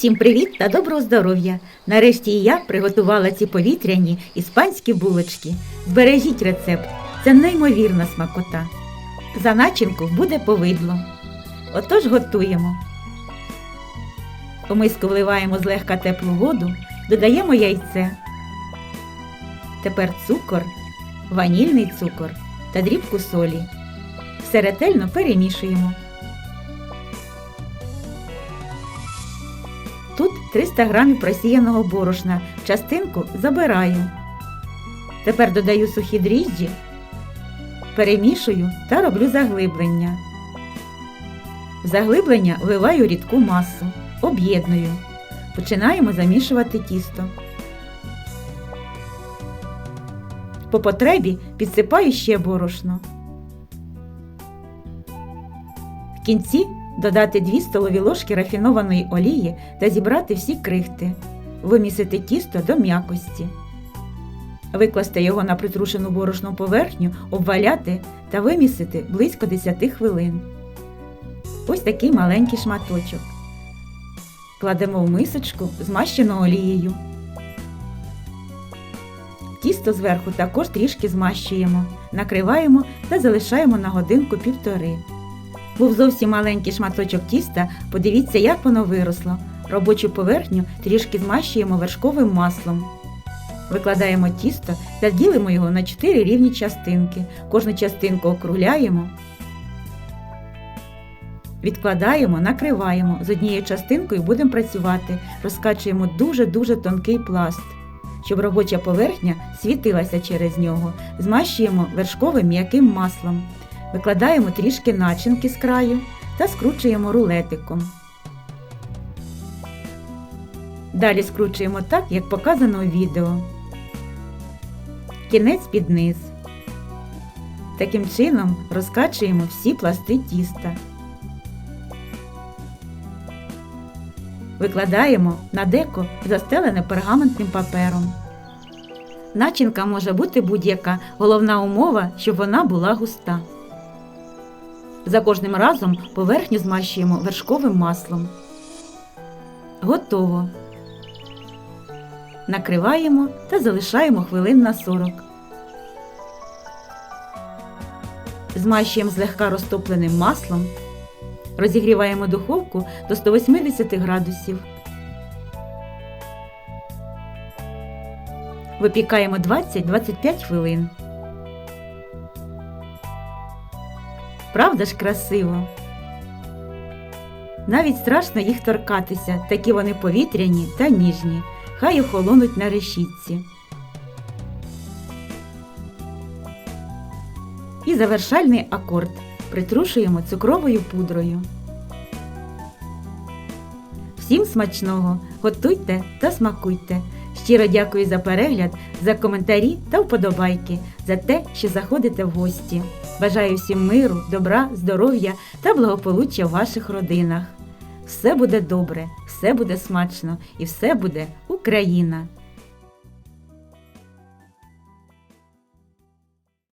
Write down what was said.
Всім привіт та доброго здоров'я! Нарешті і я приготувала ці повітряні іспанські булочки. Збережіть рецепт, це неймовірна смакота. За начинку буде повидло. Отож готуємо. У миску вливаємо злегка теплу воду, додаємо яйце. Тепер цукор, ванільний цукор та дрібку солі. Все ретельно перемішуємо. Тут 300 грамів просіяного борошна. Частинку забираю. Тепер додаю сухі дріжджі, перемішую та роблю заглиблення. В заглиблення вливаю рідку масу, об'єдную. Починаємо замішувати тісто. По потребі підсипаю ще борошно. В кінці додати 2 столові ложки рафінованої олії та зібрати всі крихти, вимісити тісто до м'якості, викласти його на притрушену борошну поверхню, обваляти та вимісити близько 10 хвилин. Ось такий маленький шматочок. Кладемо в мисочку, змащену олією. Тісто зверху також трішки змащуємо, накриваємо та залишаємо на годинку півтори. Був зовсім маленький шматочок тіста, подивіться, як воно виросло. Робочу поверхню трішки змащуємо вершковим маслом. Викладаємо тісто та ділимо його на 4 рівні частинки. Кожну частинку округляємо. Відкладаємо, накриваємо. З однією частинкою будемо працювати. Розкачуємо дуже-дуже тонкий пласт, щоб робоча поверхня світилася через нього. Змащуємо вершковим м'яким маслом. Викладаємо трішки начинки з краю та скручуємо рулетиком. Далі скручуємо так, як показано у відео. Кінець під низ. Таким чином розкачуємо всі пласти тіста. Викладаємо на деко застелене пергаментним папером. Начинка може бути будь-яка, головна умова, щоб вона була густа. За кожним разом поверхню змащуємо вершковим маслом. Готово. Накриваємо та залишаємо хвилин на 40. Змащуємо злегка розтопленим маслом. Розігріваємо духовку до 180 градусів. Випікаємо 20-25 хвилин. Правда ж красиво? Навіть страшно їх торкатися, такі вони повітряні та ніжні, хай охолонуть на решітці. І завершальний акорд притрушуємо цукровою пудрою. Всім смачного! Готуйте та смакуйте! Щиро дякую за перегляд, за коментарі та вподобайки, за те, що заходите в гості. Бажаю всім миру, добра, здоров'я та благополуччя в ваших родинах. Все буде добре, все буде смачно і все буде Україна!